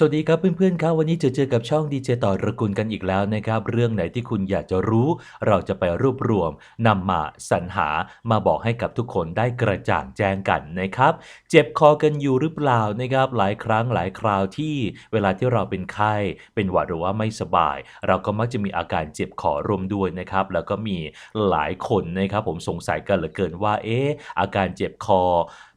สวัสดีครับเพื่อนๆครับวันนี้จะเจอกับช่องดีเจต่อระกุลกันอีกแล้วนะครับ เรื่องไหนที่คุณอยากจะรู้ เราจะไปรวบรวมนำมาสรรหามาบอกให้กับทุกคนได้กระจ่างแจ้งกันนะครับ เจ็บคอกันอยู่หรือเปล่านะครับหลายครั้งหลายคราวที่เวลาที่เราเป็นไข้ เป็นหวัดหรือว่าไม่สบาย เราก็มักจะมีอาการเจ็บคอร่วมด้วยนะครับ แล้วก็มีหลายคนนะครับผมสงสัยกันเหลือเกินว่าเอ๊ะอาการเจ็บคอ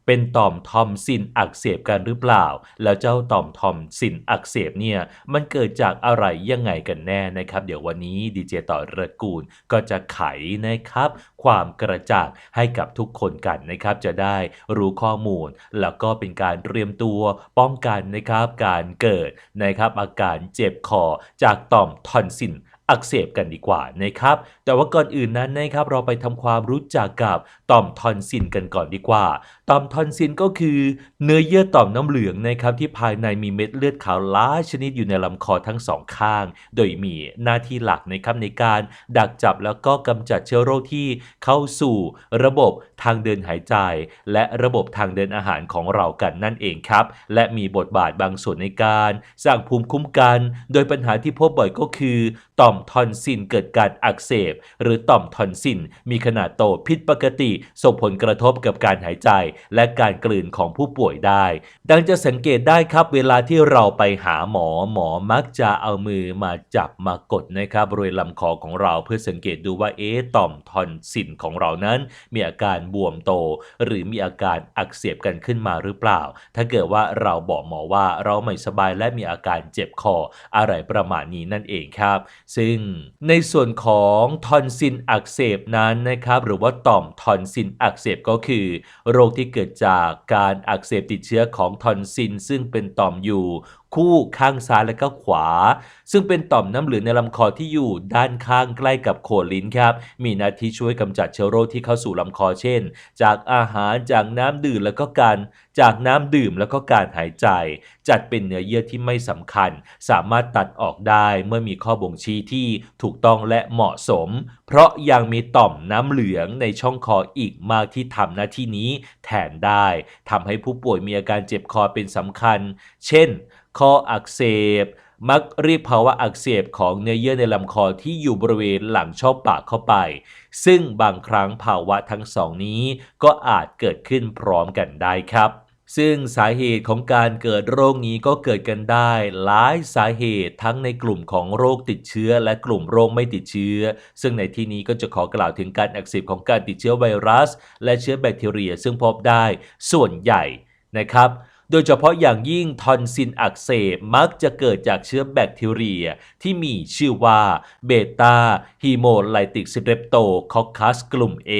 เป็นต่อมทอมซินอักเสบกันหรือเปล่า แล้วเจ้าต่อมทอมซินอักเสบเนี่ยมันเกิดจากอะไรยังไงกันแน่นะครับ เดี๋ยววันนี้ดีเจต่อระกูลก็จะไขนะครับ ความกระจ่างให้กับทุกคนกันนะครับ จะได้รู้ข้อมูล แล้วก็เป็นการเตรียมตัวป้องกันนะครับ การเกิดนะครับ อาการเจ็บคอจากต่อมทอนซิลอักเสบกันดีกว่านะครับ แต่ว่าก่อนอื่นนั้นนะครับเราไปทำความรู้จักกับต่อมทอนซิลกันก่อนดีกว่าต่อมทอนซิลก็คือเนื้อเยื่อต่อมน้ำเหลืองนะครับที่ภายในมีเม็ดเลือดขาวหลายชนิดอยู่ในลำคอทั้งสองข้าง โดยมีหน้าที่หลักนะครับในการดักจับแล้วก็กำจัดเชื้อโรคที่เข้าสู่ระบบทางเดินหายใจ และระบบทางเดินอาหารของเรากันนั่นเองครับ และมีบทบาทบางส่วนในการสร้างภูมิคุ้มกัน โดยปัญหาที่พบบ่อยก็คือ ต่อมทอนซิลเกิดการอักเสบ หรือต่อมทอนซิลมีขนาดโตผิดปกติส่งผลกระทบกับการหายใจและการกลืนของผู้ป่วยได้ ดังจะสังเกตได้ครับเวลาที่เราไปหาหมอหมอมักจะเอามือมาจับมากดนะครับบริเวณลำคอของเราเพื่อสังเกตดูว่าเอ๊ะต่อมทอนซิลของเรานั้น มีอาการบวมโต หรือมีอาการอักเสบกันขึ้นมาหรือเปล่า ถ้าเกิดว่าเราบอกหมอว่าเราไม่สบายและมีอาการเจ็บคออะไรประมาณนี้นั่นเองครับ ซึ่งในส่วนของทอนซิลอักเสบนั้นนะครับหรือว่าต่อมทอนซิลอักเสบก็คือ โรคที่เกิดจากการอักเสบติดเชื้อของทอนซินซึ่งเป็นต่อมอยู่ คู่ข้างซ้ายและก็ขวา ซึ่งเป็นต่อมน้ำเหลืองในลำคอที่อยู่ด้านข้างใกล้กับโคนลิ้นครับมีหน้าที่ช่วยกำจัดเชื้อโรคที่เข้าสู่ลำคอเช่น จากอาหารจากน้ำดื่มแล้วก็การจากน้ำดื่มแล้วก็การหายใจ จัดเป็นเนื้อเยื่อที่ไม่สำคัญ สามารถตัดออกได้เมื่อมีข้อบ่งชี้ที่ถูกต้องและเหมาะสม เพราะยังมีต่อมน้ำเหลืองในช่องคออีกมากที่ทำหน้าที่นี้แทนได้ทำให้ผู้ป่วยมีอาการเจ็บคอเป็นสำคัญ เช่น คออักเสบ มักเรียกภาวะอักเสบของเนื้อเยื่อในลำคอที่อยู่บริเวณหลังช่องปากเข้าไป ซึ่งบางครั้งภาวะทั้งสองนี้ก็อาจเกิดขึ้นพร้อมกันได้ครับซึ่งสาเหตุของการเกิดโรคนี้ก็เกิดกันได้หลายสาเหตุทั้งในกลุ่มของโรคติดเชื้อและกลุ่มโรคไม่ติดเชื้อ ซึ่งในที่นี้ก็จะขอกล่าวถึงการอักเสบของการติดเชื้อไวรัส และเชื้อแบคทีเรีย ซึ่งพบได้ส่วนใหญ่นะครับ โดยเฉพาะอย่างยิ่งทอนซิลอักเสบมักจะเกิดจากเชื้อแบคทีเรีย ที่มีชื่อว่าเบต้าฮีโมไลติกสเตรปโตคอคัสกลุ่ม A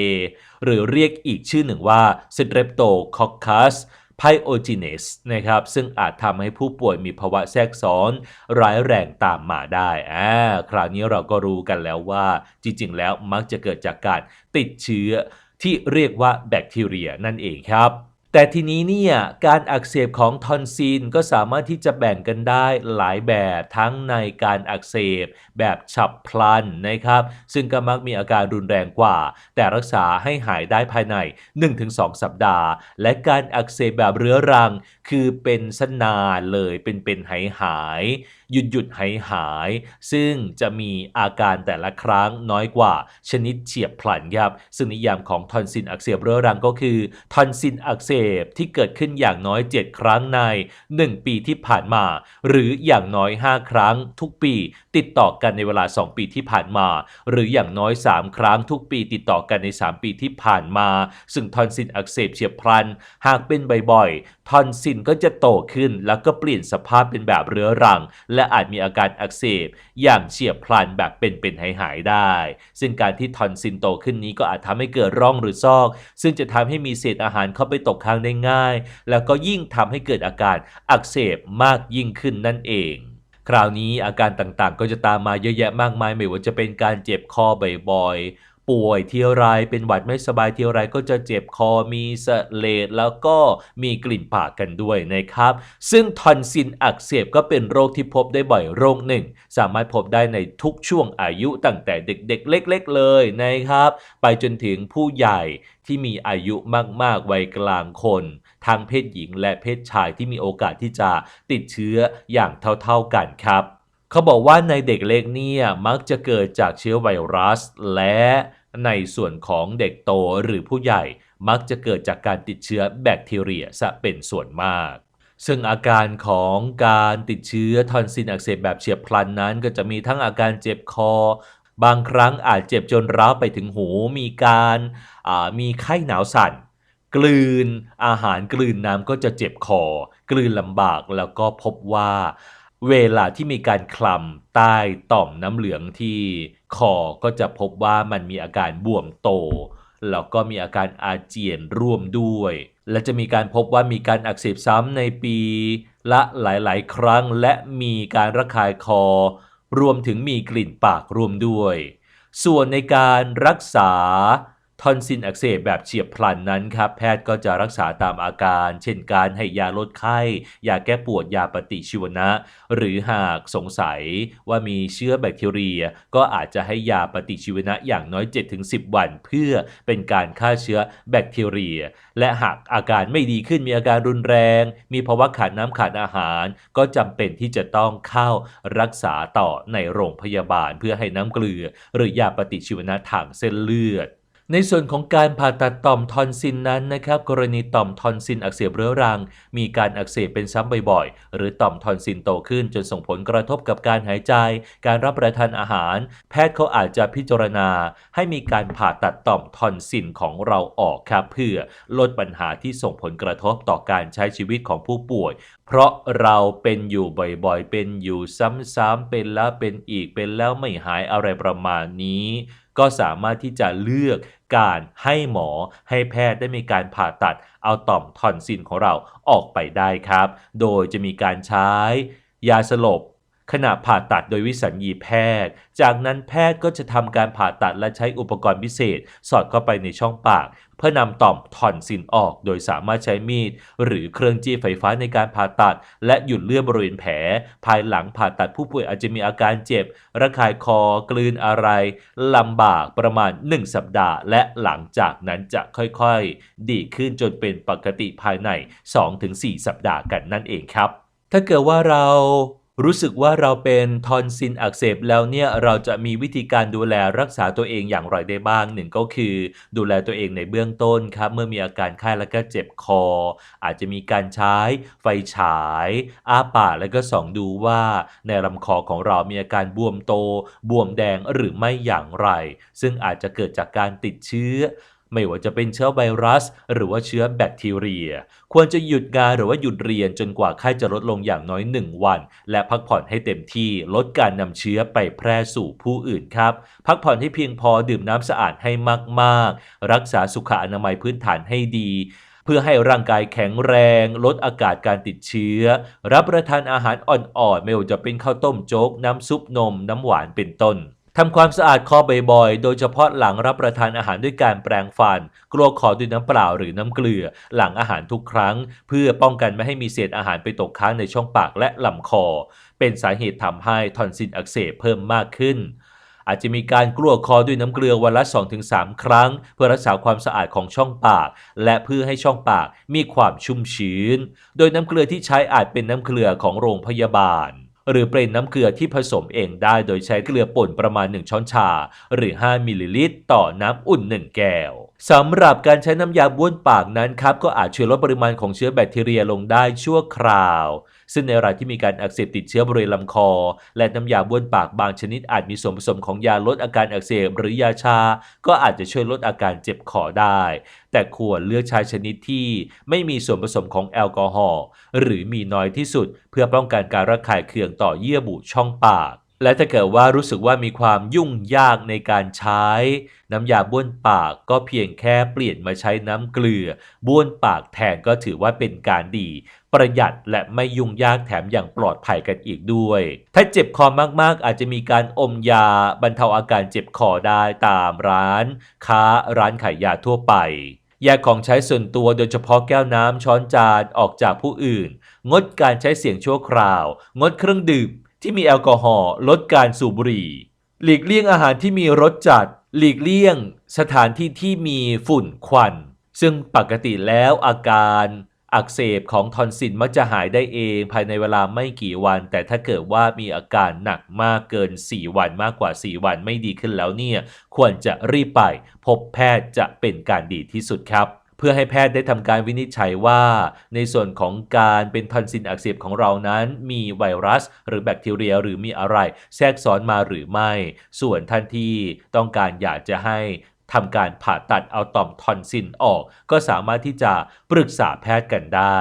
หรือเรียกอีกชื่อหนึ่งว่าสเตรปโตคอคัสไพโอจิเนสนะครับซึ่งอาจทำให้ผู้ป่วยมีภาวะแทรกซ้อน ร้ายแรงตามมาได้อ่าคราวนี้เราก็รู้กันแล้วว่าจริงๆ แล้วมักจะเกิดจากการติดเชื้อที่เรียกว่าแบคทีเรียนั่นเองครับ แต่ทีนี้เนี่ยการอักเสบของทอนซิลก็สามารถที่จะแบ่งกันได้หลายแบบทั้งในการอักเสบแบบฉับพลันนะครับซึ่งก็มักมีอาการรุนแรงกว่า แต่รักษาให้หายได้ภายใน 1-2 สัปดาห์ และการอักเสบแบบเรื้อรัง คือเป็นสนานเลยเป็นเป็นหายหาย หยุดหยุดหายหาย ซึ่งจะมีอาการแต่ละครั้งน้อยกว่าชนิดเฉียบพลันครับซึ่งนิยามของทอนซิลอักเสบเรื้อรังก็คือทอนซิลอักเสบที่เกิดขึ้นอย่างน้อย 7 ครั้งใน 1 ปีที่ผ่านมา หรืออย่างน้อย 5 ครั้งทุกปีติดต่อกันในเวลา 2 ปีที่ผ่านมา หรืออย่างน้อย 3 ครั้งทุกปีติดต่อกันใน 3 ปีที่ผ่านมา ซึ่งทอนซิลอักเสบเฉียบพลัน หากเป็นบ่อยๆทอนซิลก็จะโตขึ้นแล้วก็เปลี่ยนสภาพเป็นแบบเรื้อรังและอาจมีอาการอักเสบอย่างเฉียบพลันแบบเป็นๆหายๆได้ ซึ่งการที่ทอนซิลโตขึ้นนี้ก็อาจทำให้เกิดร่องหรือซอก ซึ่งจะทำให้มีเศษอาหารเข้าไปตกค้างได้ง่าย แล้วก็ยิ่งทำให้เกิดอาการอักเสบมากยิ่งขึ้นนั่นเองคราวนี้อาการต่างๆ ก็จะตามมาเยอะแยะมากมายไม่ว่าจะเป็นการเจ็บคอบ่อยๆ ป่วยทีไรเป็นหวัดไม่สบายทีไรก็จะเจ็บคอมีเสเลดแล้วก็มีกลิ่นปากกันด้วยนะครับ ซึ่งทอนซิลอักเสบก็เป็นโรคที่พบได้บ่อยโรคหนึ่ง สามารถพบได้ในทุกช่วงอายุตั้งแต่เด็กๆ เล็ก ๆ เลยนะครับ ไปจนถึงผู้ใหญ่ที่มีอายุมาก ๆ วัยกลางคนทั้งเพศหญิงและเพศชายที่มีโอกาสที่จะติดเชื้ออย่างเท่าๆกันครับ เขาบอกว่าในเด็กเล็กเนี่ยมักจะเกิดจากเชื้อไวรัสและ ในส่วนของเด็กโตหรือผู้ใหญ่มักจะเกิดจากการติดเชื้อแบคทีเรียซะเป็นส่วนมาก ซึ่งอาการของการติดเชื้อทอนซิลอักเสบแบบเฉียบพลันนั้น ก็จะมีทั้งอาการเจ็บคอ บางครั้งอาจเจ็บจนร้าวไปถึงหู มีการามีไข้หนาวสั่น กลืนอาหารกลืนน้ำก็จะเจ็บคอ กลืนลำบากแล้วก็พบว่า เวลาที่มีการคลำใต้ต่อมน้ำเหลืองที่คอก็จะพบว่ามันมีอาการบวมโต แล้วก็มีอาการอาเจียนร่วมด้วย และจะมีการพบว่ามีการอักเสบซ้ำในปีละหลายๆ ครั้ง และมีการระคายคอ รวมถึงมีกลิ่นปากรวมด้วย ส่วนในการรักษา ทอนซิลอักเสบแบบเฉียบพลันนั้นครับแพทย์ก็จะรักษาตามอาการ เช่นการให้ยาลดไข้ ยาแก้ปวดยาปฏิชีวนะ หรือหากสงสัยว่ามีเชื้อแบคทีเรีย ก็อาจจะให้ยาปฏิชีวนะอย่างน้อย 7-10 วัน เพื่อเป็นการฆ่าเชื้อแบคทีเรีย และหากอาการไม่ดีขึ้นมีอาการรุนแรง มีภาวะขาดน้ำขาดอาหาร ก็จำเป็นที่จะต้องเข้ารักษาต่อในโรงพยาบาล เพื่อให้น้ำเกลือ หรือยาปฏิชีวนะทางเส้นเลือด ในส่วนของการผ่าตัดต่อมทอนซิลนั้นนะครับกรณีต่อมทอนซิลอักเสบเรื้อรัง มีการอักเสบเป็นซ้ำบ่อยๆ หรือต่อมทอนซิลโตขึ้นจนส่งผลกระทบกับการหายใจ การรับประทานอาหาร แพทย์เขาอาจจะพิจารณา ให้มีการผ่าตัดต่อมทอนซิลของเราออกครับเพื่อลดปัญหาที่ส่งผลกระทบต่อการใช้ชีวิตของผู้ป่วย เพราะเราเป็นอยู่บ่อยๆ เป็นอยู่ซ้ำๆเป็นแล้วเป็นอีกเป็นแล้วไม่หายอะไรประมาณนี้ ก็สามารถที่จะเลือกการให้หมอให้แพทย์ได้มีการผ่าตัดเอาต่อมทอนซิลของเราออกไปได้ครับ โดยจะมีการใช้ยาสลบ ขณะผ่าตัดโดยวิสัญญีแพทย์ จากนั้นแพทย์ก็จะทำการผ่าตัดและใช้อุปกรณ์พิเศษ สอดเข้าไปในช่องปาก เพื่อนำต่อมทอนซิลออก โดยสามารถใช้มีด หรือเครื่องจี้ไฟฟ้าในการผ่าตัด และหยุดเลือดบริเวณแผล ภายหลังผ่าตัดผู้ป่วยอาจจะมีอาการเจ็บ ระคายคอ กลืนอะไรลำบากประมาณ 1 สัปดาห์ และหลังจากนั้นจะค่อยๆ ดีขึ้นจนเป็นปกติภายใน 2-4 สัปดาห์กันนั่นเองครับ ถ้าเกิดว่าเรา รู้สึกว่าเราเป็นทอนซิลอักเสบแล้วเนี่ยเราจะมีวิธีการดูแลรักษาตัวเองอย่างไรได้บ้างหนึ่งก็คือ ดูแลตัวเองในเบื้องต้นครับเมื่อมีอาการไข้แล้วก็เจ็บคอ อาจจะมีการใช้ไฟฉาย อ้าปากแล้วก็ส่องดูว่าในลำคอของเรามีอาการบวมโต บวมแดงหรือไม่อย่างไร ซึ่งอาจจะเกิดจากการติดเชื้อ ไม่ว่าจะเป็นเชื้อไวรัส หรือว่าเชื้อแบคทีเรีย ควรจะหยุดงานหรือว่าหยุดเรียนจนกว่าไข้จะลดลงอย่างน้อย 1 วัน และพักผ่อนให้เต็มที่ลดการนำเชื้อไปแพร่สู่ผู้อื่นครับ พักผ่อนให้เพียงพอดื่มน้ำสะอาดให้มาก ๆ รักษาสุขอนามัยพื้นฐานให้ดีเพื่อให้ร่างกายแข็งแรง ลดอากาศการติดเชื้อ รับประทานอาหารอ่อนๆไม่ว่าจะเป็นข้าวต้มโจ๊ก น้ำซุปนม น้ำหวานเป็นต้น ทำความสะอาดคอบ่อยๆ โดยเฉพาะหลังรับประทานอาหารด้วยการแปรงฟัน กลัวขอด้วยน้ำเปล่าหรือน้ำเกลือ หลังอาหารทุกครั้ง เพื่อป้องกันไม่ให้มีเศษอาหารไปตกค้างในช่องปากและลำคอ เป็นสาเหตุทำให้ทอนซิลอักเสบเพิ่มมากขึ้น อาจจะมีการกลัวคอด้วยน้ำเกลือวันละ 2-3 ครั้ง เพื่อรักษาความสะอาดของช่องปาก และเพื่อให้ช่องปากมีความชุ่มชื้น โดยน้ำเกลือที่ใช้อาจเป็นน้ำเกลือของโรงพยาบาล หรือเป็นน้ำเกลือที่ผสมเองได้โดยใช้เกลือป่นประมาณ 1 ช้อนชา หรือ 5มิลลิลิตรต่อน้ำอุ่น 1 แก้ว สำหรับการใช้น้ำยาบ้วนปากนั้นครับก็อาจช่วยลดปริมาณของเชื้อแบคทีเรียลงได้ชั่วคราว ซึ่งในรายที่มีการอักเสบติดเชื้อบริเวณลำคอ และน้ำยาบ้วนปากบางชนิดอาจมีส่วนผสมของยาลดอาการอักเสบหรือยาชา ก็อาจจะช่วยลดอาการเจ็บคอได้ แต่ควรเลือกใช้ชนิดที่ไม่มีส่วนผสมของแอลกอฮอล์หรือมีน้อยที่สุด เพื่อป้องกันการระคายเคืองต่อเยื่อบุช่องปาก และถ้าเกิดว่ารู้สึกว่ามีความยุ่งยากในการใช้ น้ำยาบ้วนปากก็เพียงแค่เปลี่ยนมาใช้น้ำเกลือ บ้วนปากแทนก็ถือว่าเป็นการดี ประหยัดและไม่ยุ่งยากแถมอย่างปลอดภัยกันอีกด้วย ถ้าเจ็บคอมากๆ อาจจะมีการอมยาบรรเทาอาการเจ็บคอได้ตามร้าน ค้าร้านขายยาทั่วไปแยกของใช้ส่วนตัวโดยเฉพาะแก้วน้ำช้อนจานออกจากผู้อื่น งดการใช้เสียงชั่วคราว งดเครื่องดื่ม ที่มีแอลกอฮอล์ลดการสูบบุหรี่ หลีกเลี่ยงอาหารที่มีรสจัด หลีกเลี่ยง สถานที่ที่มีฝุ่นควัน ซึ่งปกติแล้วอาการอักเสบของทอนซิลมักจะหายได้เองภายในเวลาไม่กี่วัน แต่ถ้าเกิดว่ามีอาการหนักมากเกิน 4 วันมากกว่า 4 วันไม่ดีขึ้นแล้วเนี่ย ควรจะรีบไป พบแพทย์จะเป็นการดีที่สุดครับ พื่อให้แพทย์ได้ทำการวินิจฉัยว่า ในส่วนของการเป็นทอนซิลอักเสบของเรานั้น มีไวรัส หรือแบคทีเรียหรือมีอะไร แทรกซ้อนมาหรือไม่ ส่วนท่านที่ต้องการอยากจะให้ทำการผ่าตัดเอาต่อมทอนซิลออก ก็สามารถที่จะปรึกษาแพทย์กันได้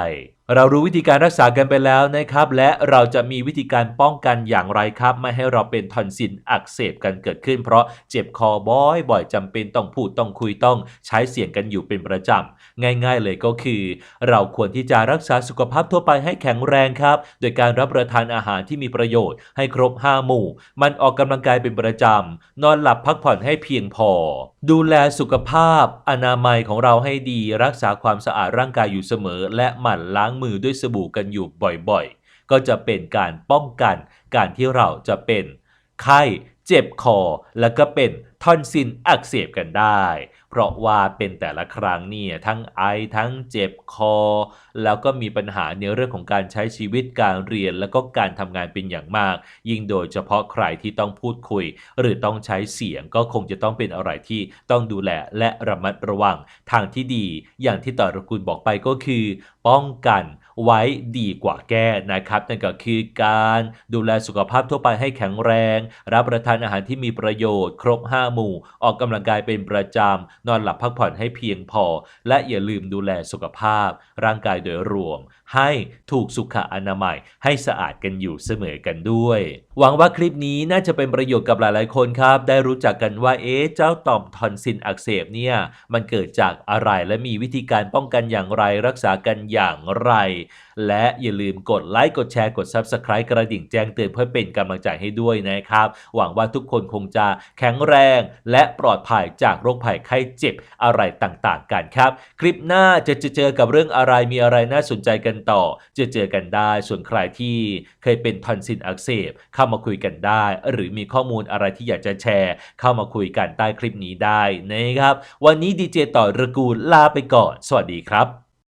เรารู้วิธีการรักษากันไปแล้วนะครับ และเราจะมีวิธีการป้องกันอย่างไรครับ ไม่ให้เราเป็นทอนซิลอักเสบกันเกิดขึ้น เพราะเจ็บคอบ่อยบ่อยจำเป็นต้องพูดต้องคุยต้องใช้เสียงกันอยู่เป็นประจำง่าย ๆ เลยก็คือ เราควรที่จะรักษาสุขภาพทั่วไปให้แข็งแรงครับ โดยการรับประทานอาหารที่มีประโยชน์ให้ครบ 5 หมู่ มันออกกำลังกายเป็นประจำนอนหลับพักผ่อนให้เพียงพอ ดูแลสุขภาพ อนามัยของเราให้ดี รักษาความสะอาดร่างกายอยู่เสมอ และหมั่นล้างมือด้วยสบู่กันอยู่บ่อยๆ ก็จะเป็นการป้องกันการที่เราจะเป็นไข้ เจ็บคอ แล้วก็เป็นทอนซิลอักเสบกันได้ เพราะว่าเป็นแต่ละครั้งเนี่ยทั้งไอทั้งเจ็บคอ แล้วก็มีปัญหาในเรื่องของการใช้ชีวิตการเรียน แล้วก็การทำงานเป็นอย่างมาก ยิ่งโดยเฉพาะใครที่ต้องพูดคุย หรือต้องใช้เสียงก็คงจะต้องเป็นอะไรที่ต้องดูแลและระมัดระวังทางที่ดี อย่างที่ต่อรกุลบอกไปก็คือ ป้องกัน ไว้ดีกว่าแก้นะครับนั่นก็คือการดูแลสุขภาพทั่วไปให้แข็งแรง รับประทานอาหารที่มีประโยชน์ ครบ 5 หมู่ ออกกำลังกายเป็นประจำ นอนหลับพักผ่อนให้เพียงพอ และอย่าลืมดูแลสุขภาพ ร่างกายโดยรวม ให้ถูกสุขอนามัย ให้สะอาดกันอยู่เสมอกันด้วย หวังว่าคลิปนี้น่าจะเป็นประโยชน์กับหลายๆคนครับ ได้รู้จักกันว่าเอ๊ะเจ้าต่อมทอนซิลอักเสบเนี่ยมันเกิดจากอะไรและมีวิธีการป้องกันอย่างไรรักษากันอย่างไรและอย่าลืมกดไลค์กดแชร์กด Subscribe กระดิ่งแจ้งเตือนเพื่อเป็นกำลังใจให้ด้วยนะครับ หวังว่าทุกคนคงจะแข็งแรง และปลอดภัยจากโรคภัยไข้เจ็บอะไรต่างๆ กันครับ คลิปหน้าจะจะเจอกับเรื่องอะไรมีอะไรน่าสนใจกันต่อ จะเจอกันได้ส่วนใครที่เคยเป็นทอนซิลอักเสบเข้ามาคุยกันได้ หรือมีข้อมูลอะไรที่อยากจะแชร์ เข้ามาคุยกันใต้คลิปนี้ได้นะครับ วันนี้ดีเจต่อระกูลลาไปก่อน สวัสดีครับ